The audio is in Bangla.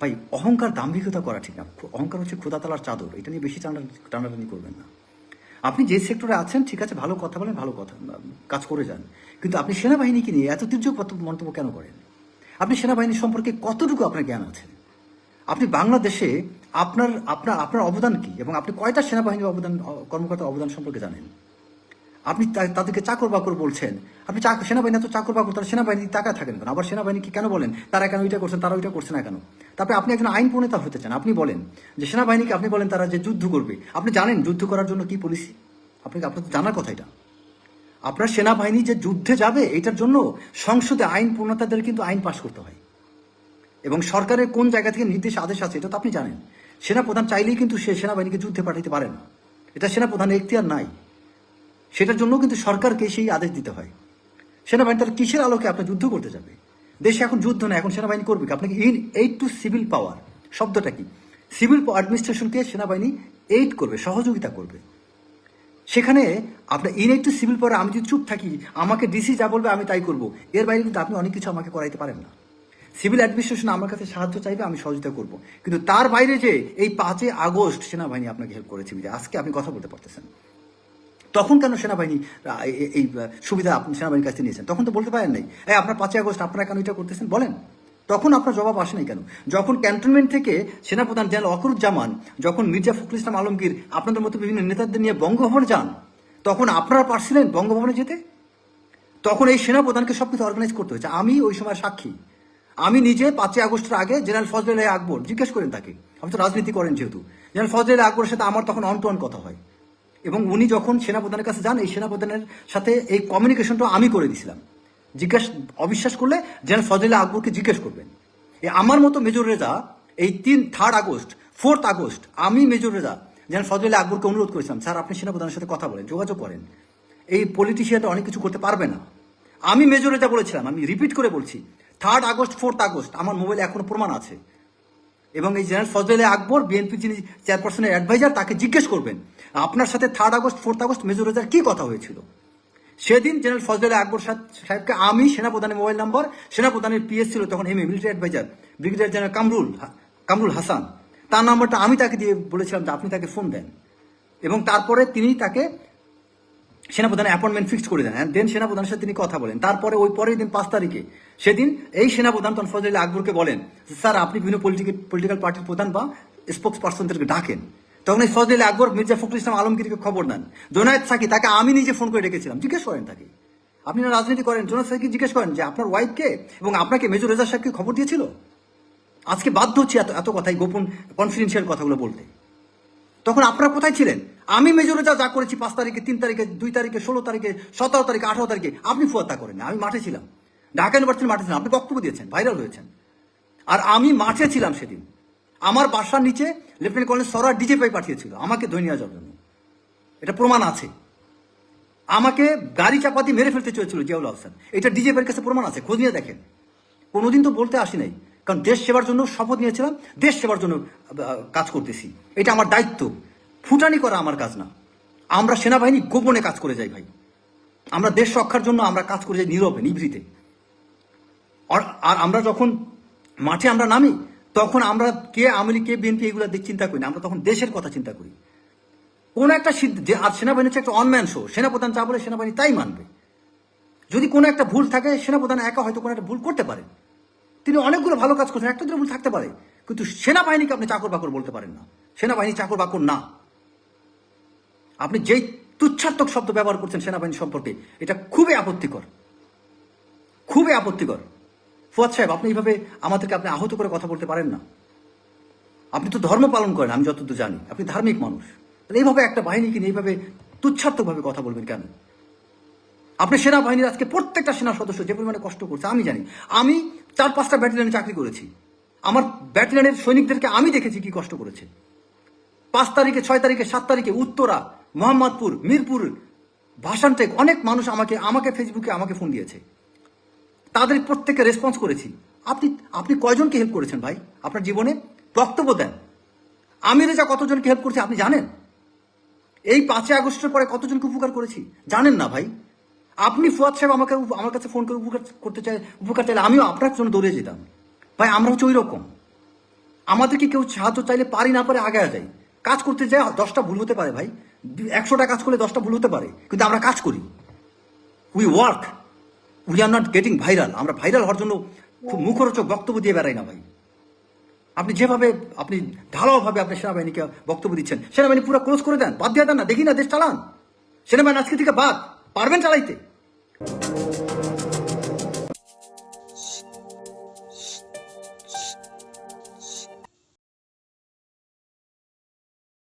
ভাই, অহংকার দাম্ভিকতা করা ঠিক না। অহংকার হচ্ছে খোদাতলার চাদর। এটা নিয়ে বেশি টানা টানাটানি করবেন না। আপনি যে সেক্টরে আছেন, ঠিক আছে, ভালো কথা বলেন, ভালো কথা কাজ করে যান। কিন্তু আপনি সেনাবাহিনীকে নিয়ে এত তীর্যক মন্তব্য কেন করেন? আপনি সেনাবাহিনী সম্পর্কে কতটুকু আপনার জ্ঞান আছে? আপনি বাংলাদেশে আপনার আপনার আপনার অবদান কি? এবং আপনি কয়টা সেনাবাহিনীর অবদান কর্মকর্তার অবদান সম্পর্কে জানেন? আপনি তা- তাদেরকে চাকর বাকর বলছেন। আপনি চাক- সেনাবাহিনী এত চাকর বাকর তারা সেনাবাহিনী টাকা থাকেন কেন? আবার সেনাবাহিনীকে কেন বলেন? তারা কেন ওইটা করছেন, তারা ওইটা করছে না কেন? তারপরে আপনি একজন আইন প্রণেতা হতে চান, আপনি বলেন যে সেনাবাহিনীকে আপনি বলেন তারা যে যুদ্ধ করবে। আপনি জানেন যুদ্ধ করার জন্য কি পলিসি আপনি আপনার তো জানার কথা এটা। আপনার সেনাবাহিনী যে যুদ্ধে যাবে, এটার জন্য সংসদে আইন প্রণেতাদের কিন্তু আইন পাশ করতে হয়। এবং সরকারের কোন জায়গা থেকে নির্দেশ আদেশ আছে, এটা তো আপনি জানেন। সেনাপ্রধান চাইলেই কিন্তু সে সেনাবাহিনীকে যুদ্ধে পাঠাতে পারে না। এটা সেনাপ্রধানের এখতিয়ার নাই। সেটার জন্য কিন্তু সরকারকে সেই আদেশ দিতে হয়। সেনাবাহিনী তার কিসের আলোকে আপনার যুদ্ধ করতে যাবে? দেশে এখন যুদ্ধ না এখন সেনাবাহিনী করবে? আপনাকে in aid to civil power শব্দটা কি? সিভিল অ্যাডমিনিস্ট্রেশনকে সেনাবাহিনী এইড করবে, সহযোগিতা করবে। সেখানে আপনার in aid to civil power আমি যদি চুপ থাকি, আমাকে ডিসি যা বলবে আমি তাই করব। এর বাইরে কিন্তু আপনি অনেক কিছু আমাকে করাইতে পারেন না। সিভিল অ্যাডমিনিস্ট্রেশন আমার কাছে সাহায্য চাইবে, আমি সহযোগিতা করব। কিন্তু তার বাইরে যে এই পাঁচই আগস্ট সেনাবাহিনী আপনাকে হেল্প করেছে আজকে আপনি কথা বলতে পারতেছেন। তখন কেন সেনাবাহিনী এই- সুবিধা আপনি সেনাবাহিনীর কাছে নিয়েছেন? তখন তো বলতে পারেন নাই। এই আপনার পাঁচই আগস্ট আপনারা কেন এটা করতেছেন? বলেন। তখন আপনার জবাব আসে নাই কেন? যখন ক্যান্টনমেন্ট থেকে সেনাপ্রধান জেনারেল অকরুজ্জামান, যখন মির্জা ফখরুল ইসলাম আলমগীর আপনাদের মতো বিভিন্ন নেতাদের নিয়ে বঙ্গভবনে যান, তখন আপনারা পারছিলেন বঙ্গভবনে যেতে? তখন এই সেনাপ্রধানকে সব কিছু অর্গানাইজ করতে হয়েছে। আমি ওই সময় সাক্ষী। আমি নিজে পাঁচই আগস্টের আগে জেনারেল ফজল আকবর, জিজ্ঞেস করেন তাকে। আপনি তো রাজনীতি করেন যেহেতু। জেনারেল ফজল আকবরের সাথে আমার তখন অন টু অন কথা হয়। এবং উনি যখন সেনাপ্রধানের কাছে যান, এই সেনাপ্রধানের সাথে এই কমিউনিকেশনটা আমি করে দিয়েছিলাম জিজ্ঞেস, অবিশ্বাস করলে জেনারেল ফজল আকবরকে জিজ্ঞেস করবেন। আমার মতো মেজর রেজা, এই তিন থার্ড আগস্ট ফোর্থ আগস্ট, আমি মেজর রেজা, জেনারেল ফজল আকবরকে অনুরোধ করেছিলাম, স্যার, আপনি সেনাপ্রধানের সাথে কথা বলেন, যোগাযোগ করেন। এই পলিটিশিয়ানরা অনেক কিছু করতে পারবে না। আমি মেজরে রেজা বলেছিলাম, আমি রিপিট করে বলছি থার্ড আগস্ট ফোর্থ আগস্ট, আমার মোবাইলে এখনও প্রমাণ আছে। এবং এই জেনারেল ফজলে আকবর, বিএনপি যিনি চেয়ারপারসনের অ্যাডভাইজার তাকে জিজ্ঞেস করবেন, আপনার সাথে third August fourth August major রেজার কি কথা হয়েছিল? সেদিন জেনারেল ফজলে আকবর সাহ- সাহেবকে আমি, সেনাপ্রধানের মোবাইল নাম্বার, সেনাপ্রধানের পিএস ছিল তখন M A military adviser brigadier general Kamrul Kamrul Hasan. তার নাম্বারটা আমি তাকে দিয়ে বলেছিলাম যে আপনি তাকে ফোন দেন। এবং তারপরে তিনি তাকে সেনাপ্রধানের অ্যাপয়েন্টমেন্ট ফিক্সড করে দেন দেন সেনাপ্রধানের সাথে তিনি কথা বলেন। তারপরে ওই পরের দিন পাঁচ তারিখে, সেদিন এই সেনাপ্রধান তখন ফজল আলী আকবরকে বলেন স্যার, আপনি বিভিন্ন পলিটিক্যাল পলিটিক্যাল পার্টির প্রধান বা স্পোক্স পার্সনদেরকে ডাকেন। তখন এই ফজল আকবর মির্জা ফখরুল ইসলাম আলমগীরকে খবর দেন। জোনায়েদ সাকি তাকে আমি নিজে ফোন করে ডেকেছিলাম, জিজ্ঞেস করেন তাকে। আপনি না রাজনীতি করেন? জোনায়েদ সাকি জিজ্ঞেস করেন যে, আপনার ওয়াইফকে এবং আপনাকে মেজর রেজা সাহেবকে খবর দিয়েছিল? আজকে বাধ্য হচ্ছে এত এত কথাই গোপন কনফিডেন্সিয়াল কথাগুলো বলতে। তখন আপনারা কোথায় ছিলেন? আমি মেজরে যা যা করেছি পাঁচ তারিখে, তিন তারিখে, দুই তারিখে, ষোলো তারিখে, সতেরো তারিখে, আঠারো তারিখে, আপনি ফুয়াতা করেন আমি মাঠে ছিলাম। ঢাকা ইউনিভার্সিটির মাঠে ছিলাম, আপনি বক্তব্য দিয়েছেন, ভাইরাল হয়েছেন। আর আমি মাঠে ছিলাম সেদিন। আমার বাসার নিচে লেফটেন্যান্ট কর্নেল সরার ডিজে পাই পাঠিয়েছিল, আমাকে ধরে নিয়ে যাওয়ার জন্য। এটা প্রমাণ আছে। আমাকে গাড়ি চাপাতি মেরে ফেলতে চেয়েছিল জিয়াউল হাসান এটা ডিজে পাইয়ের কাছে প্রমাণ আছে, খোঁজ নিয়ে দেখেন। কোনোদিন তো বলতে আসি নাই। কারণ দেশ সেবার জন্য শপথ নিয়েছিলাম, দেশ সেবার জন্য কাজ করতেছি। এটা আমার দায়িত্ব। ফুটানি করা আমার কাজ না। আমরা সেনাবাহিনী গোপনে কাজ করে যাই ভাই। আমরা দেশ রক্ষার জন্য আমরা কাজ করে যাই নীরবে, নিভৃতে। আর আমরা যখন মাঠে আমরা নামি, তখন আমরা কে আমলি কে বিএনপি এগুলো দিক চিন্তা করি না। আমরা তখন দেশের কথা চিন্তা করি। কোনো একটা যে, আর সেনাবাহিনী হচ্ছে একটা অনম্যান শো সেনাপ্রধান যা বলে সেনাবাহিনী তাই মানবে। যদি কোনো একটা ভুল থাকে, সেনাপ্রধান একা হয়তো কোনো একটা ভুল করতে পারে। তিনি অনেকগুলো ভালো কাজ করছেন, একটা দুটো থাকতে পারে। কিন্তু সেনাবাহিনীকে আপনি চাকর বাকর বলতে পারেন না। সেনাবাহিনী চাকর বাকর না। আপনি যেই তুচ্ছাত্মক শব্দ ব্যবহার করছেন সেনাবাহিনী সম্পর্কে, এটা খুবই আপত্তিকর। খুবই আপত্তিকর। ফুয়াদ সাহেব, আপনি এইভাবে আমাদেরকে আপনি আহত করে কথা বলতে পারেন না। আপনি তো ধর্ম পালন করেন, আমি যতদূর জানি। আপনি ধার্মিক মানুষ। তাহলে এইভাবে একটা বাহিনীকে নিয়ে এইভাবে তুচ্ছাত্মকভাবে কথা বলবেন কেন? আপনি সেনাবাহিনীর আজকে প্রত্যেকটা সেনা সদস্য যে পরিমাণে কষ্ট করছে, আমি জানি। আমি চার পাঁচটা ব্যাটালিয়নে চাকরি করেছি। আমার ব্যাটালিয়নের সৈনিকদেরকে আমি দেখেছি কি কষ্ট করেছে। পাঁচ তারিখে, ছয় তারিখে, সাত তারিখে উত্তরা, মোহাম্মদপুর, মিরপুর ভাষানটেক অনেক মানুষ আমাকে আমাকে ফেসবুকে আমাকে ফোন দিয়েছে। তাদের প্রত্যেককে রেসপন্স করেছি। আপনি আপনি কয়জনকে হেল্প করেছেন ভাই? আপনার জীবনে বক্তব্য দেন। আমি রেজা কতজনকে হেল্প করেছি আপনি জানেন? এই পাঁচই আগস্টের পরে কতজনকে উপকার করেছি? জানেন না ভাই। আপনি ফুয়াদ সাহেব আমাকে আমার কাছে ফোন করে উপকার করতে চাই উপকার চাইলে আমিও আপনার জন্য দৌড়ে যেতাম। ভাই, আমরা হচ্ছে ওই রকম আমাদেরকে কেউ সাহায্য চাইলে পারি না পারে আগে যাই কাজ করতে যাই দশটা ভুল হতে পারে ভাই। একশোটা কাজ করলে দশটা ভুল হতে পারে। কিন্তু আমরা কাজ করি। We work we are not getting viral আমরা ভাইরাল হওয়ার জন্য খুব মুখরোচক বক্তব্য দিয়ে বেড়াই না ভাই। আপনি যেভাবে আপনি ঢালাওভাবে আপনি সেনাবাহিনীকে বক্তব্য দিচ্ছেন, সেনাবাহিনী পুরো ক্লোজ করে দেন। বাদ দিয়ে দেন না। দেখি না, দেশ চালান। সেনাবাহিনী আজকে থেকে বাদ। পারবেন চালাইতে। Thank you.